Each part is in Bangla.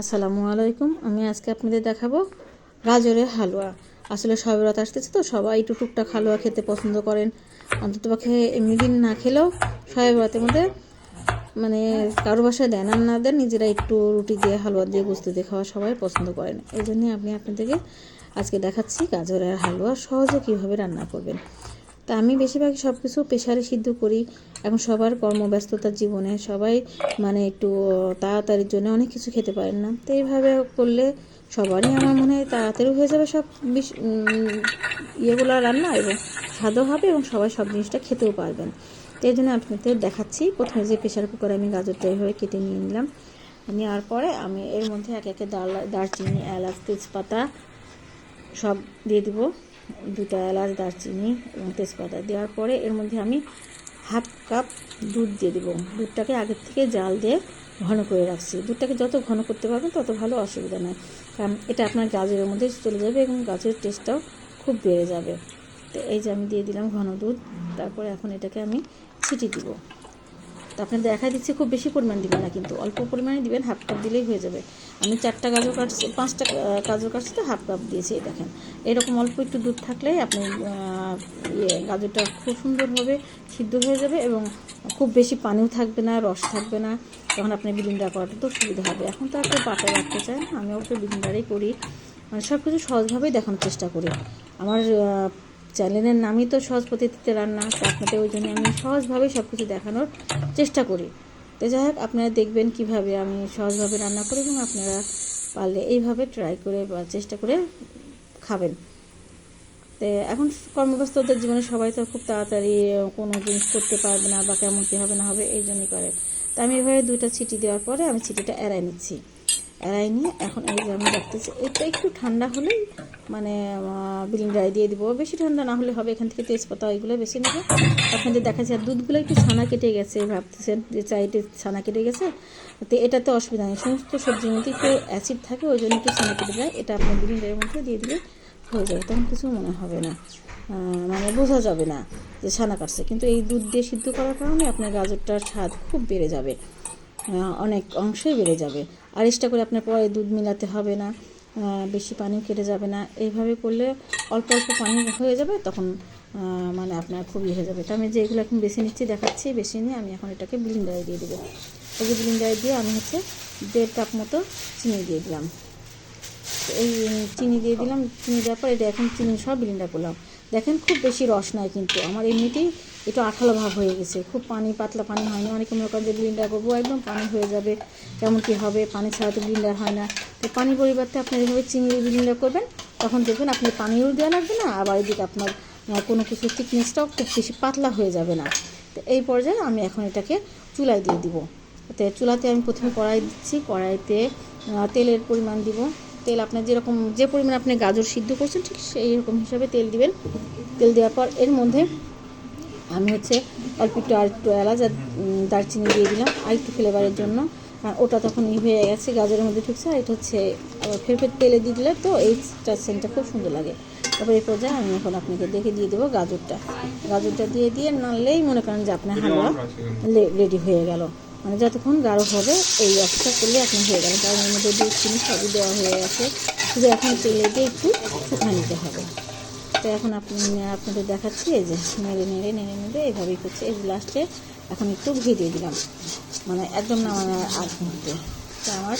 আসসালামু আলাইকুম, আমি আজকে আপনাদের দেখাবো গাজরের হালুয়া। আসলে সবাই রাত আসতেছে তো, সবাই একটু টুকটাক হালুয়া খেতে পছন্দ করেন। অন্তত পক্ষে এমনি দিন না খেলেও সবাই রাতের মধ্যে মানে কারও বাসায় দেন আর না দেন, নিজেরা একটু রুটি দিয়ে, হালুয়া দিয়ে, গুস্তি দিয়ে খাওয়া সবাই পছন্দ করেন। এই জন্যে আমি আপনাদেরকে আজকে দেখাচ্ছি গাজরের হালুয়া সহজে কীভাবে রান্না করবেন। তা আমি বেশিরভাগ সব কিছু প্রেশারে সিদ্ধ করি এখন সবার কর্মব্যস্ততার জীবনে। সবাই মানে একটু তাড়াতাড়ির জন্য অনেক কিছু খেতে পারেন না। তো এইভাবে করলে সবারই আমার মনে হয় তাড়াতাড়ি হয়ে যাবে সব ইয়েগুলো রান্না এবং স্বাদও হবে এবং সবাই সব জিনিসটা খেতেও পারবেন। তো এই জন্য আপনাদের দেখাচ্ছি। প্রথমে যে প্রেশার কুকারে আমি গাজরটা এইভাবে কেটে নিয়ে নিলাম। নেওয়ার পরে আমি এর মধ্যে এক একে দারচিনি, এলাচ, তেজপাতা সব দিয়ে দিব। দুটা এলাচ, দারচিনি এবং তেজপাতা। দেওয়ার পরে এর মধ্যে আমি হাফ কাপ দুধ দিয়ে দেবো। দুধটাকে আগের থেকে জাল দিয়ে ঘন করে রাখছি। দুধটাকে যত ঘন করতে পারবেন, তত ভালো অসুবিধা নয় কারণ এটা আপনার গাজরের মধ্যে চলে যাবে এবং গাজরের টেস্টটাও খুব বেড়ে যাবে। তো এই যে আমি দিয়ে দিলাম ঘন দুধ। তারপরে এখন এটাকে আমি ছিটি দিব। তো আপনার দেখা দিচ্ছি, খুব বেশি পরিমাণ দিবেন না কিন্তু। অল্প পরিমাণে দিবেন, হাফ কাপ দিলেই হয়ে যাবে। আমি চারটা গাজর কাটছি পাঁচটা গাজর কাটছি তো হাফ কাপ দিয়েছি দেখেন। এরকম অল্প একটু দুধ থাকলে আপনি ইয়ে গাজরটা খুব সুন্দরভাবে সিদ্ধ হয়ে যাবে এবং খুব বেশি পানিও থাকবে না, রস থাকবে না তখন আপনি বিলিন্ডার করাটা তো সুবিধা হবে। এখন তো কেউ পাটা রাখতে চায় না আমি অবশ্যই বিলিন্ডারেই করি। মানে সব কিছু সহজভাবেই দেখানোর চেষ্টা করি। আমার চ্যানেলের নামই তো সহজ পদ্ধতিতে রান্না আপনাদের ওই জন্য আমি সহজভাবেই সব কিছু দেখানোর চেষ্টা করি। তো যাই হোক, আপনারা দেখবেন কীভাবে আমি সহজভাবে রান্না করি এবং আপনারা পারলে এইভাবে ট্রাই করে বা চেষ্টা করে খাবেন। তো এখন কর্মব্যস্ততার জীবনে সবাই তো খুব তাড়াতাড়ি কোনো জিনিস করতে পারবে না বা কেমন কী হবে না হবে এই জন্যই করে। তো আমি এভাবে দুইটা ছিটি দেওয়ার পরে আমি ছিটিটা এড়াই নিচ্ছি। এড়াই নিয়ে এখন এই যে আমি দেখতেছি, এটা একটু ঠান্ডা হলেই মানে বিলিন্ডারে দিয়ে দিব। বেশি ঠান্ডা না হলে হবে, এখান থেকে তেজপাতা ওইগুলো বেশি নেব। আপনাদের দেখা যায় আর দুধগুলো একটু ছানা কেটে গেছে, ভাবতেছেন যে চাইতে ছানা কেটে গেছে। তো এটাতে অসুবিধা নেই, সমস্ত সবজির মধ্যে একটু অ্যাসিড থাকে, ওই জন্য একটু ছানা কেটে যায়। এটা আপনার বিলিন্ডারের মধ্যে দিয়ে দিলে হয়ে যাবে তখন কিছু মনে হবে না। মানে বোঝা যাবে না যে ছানা কাটছে। কিন্তু এই দুধ দিয়ে সিদ্ধ করার কারণে আপনার গাজরটার স্বাদ খুব বেড়ে যাবে। অনেক অংশই বেড়ে যাবে। আর এক্সট্রা করে আপনার পরে দুধ মিলাতে হবে না। বেশি পানি কেটে যাবে না। এইভাবে করলে অল্প অল্প পানি হয়ে যাবে, তখন মানে আপনার খুবই হয়ে যাবে। তো আমি যে এগুলো এখন বেছে নিচ্ছি, দেখাচ্ছি বেশি নিয়ে আমি এখন এটাকে ব্লিন্ডারে দিয়ে দেবো। এই যে ব্লিন্ডারে দিয়ে আমি হচ্ছে দেড় কাপ মতো চিনি দিয়ে দিলাম। এই চিনি দিয়ে দিলাম। চিনি দেওয়ার পর এটা এখন চিনি সব ব্লিন্ডার করলাম। দেখেন খুব বেশি রস নাই কিন্তু। আমার এমনিতেই একটু আঠালো ভাব হয়ে গেছে। খুব পানি, পাতলা পানি হয়নি অনেকে মনে করেন যে ব্লিন্ডার করব, একদম পানি হয়ে যাবে। কেমন কী হবে? পানি ছাড়া তো ব্লিন্ডার হয় না। তো পানি পরিবর্তে আপনি এভাবে দিয়ে ব্লিন্ডার করবেন, তখন দেখবেন আপনি পানিও দেওয়া লাগবে না। আবার এদিকে আপনার কোনো কিছু থিকনেসটাও খুব বেশি পাতলা হয়ে যাবে না। তো এই পর্যায়ে আমি এখন এটাকে চুলায় দিয়ে দিব। তো চুলাতে আমি প্রথমে কড়াই দিচ্ছি। কড়াইতে তেলের পরিমাণ দিব। তেল আপনার যেরকম যে পরিমাণ আপনি গাজর সিদ্ধ করছেন ঠিক সেই রকম হিসাবে তেল দিবেন। তেল দেওয়ার পর এর মধ্যে আমি হচ্ছে অল্প একটু আর একটু এলাচ আর দারচিনি দিয়ে দিলাম আর একটু ফ্লেভারের জন্য। কারণ ওটা তখন ই হয়ে গেছে গাজরের মধ্যে ঢুকছে আর এটা হচ্ছে আবার ফের ফের তেলে দিয়ে দিলে তো এইটা সেন্টটা খুব সুন্দর লাগে। তারপর এই পর্যায়ে আমি এখন আপনাকে দেখে দিয়ে দেবো গাজরটা। গাজরটা দিয়ে দিয়ে নাড়লেই মনে করেন যে আপনার হালুয়া রেডি হয়ে গেল। মানে যতক্ষণ গাঢ় হবে, এই অপেক্ষা করলে এখন হয়ে গেল কারণ এর মধ্যে দুধ, চিনি সবই দেওয়া হয়ে গেছে। শুধু এখন তেলে দিয়ে একটু শুকনো নিতে হবে। তো এখন আপনি, আপনাদের দেখাচ্ছি, এই যে নেড়ে নেড়ে নেড়ে নেড়ে এইভাবেই করছে। এই লাস্টে এখন একটু ঘি দিয়ে দিলাম। মানে একদম নামানোর আগ মুহূর্তে। তো আমার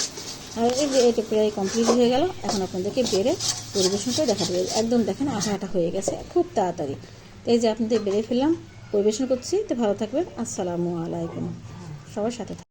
এই যে এটা প্রায় কমপ্লিট হয়ে গেল। এখন আপনাদেরকে বেড়ে পরিবেশন করে দেখা দেবে একদম দেখেন আঠা আঠা হয়ে গেছে। খুব তাড়াতাড়ি। তো এই যে আপনাদের বেড়ে ফেললাম, পরিবেশন করছি। তো ভালো থাকবেন। আসসালামু আলাইকুম। সবার সাথে।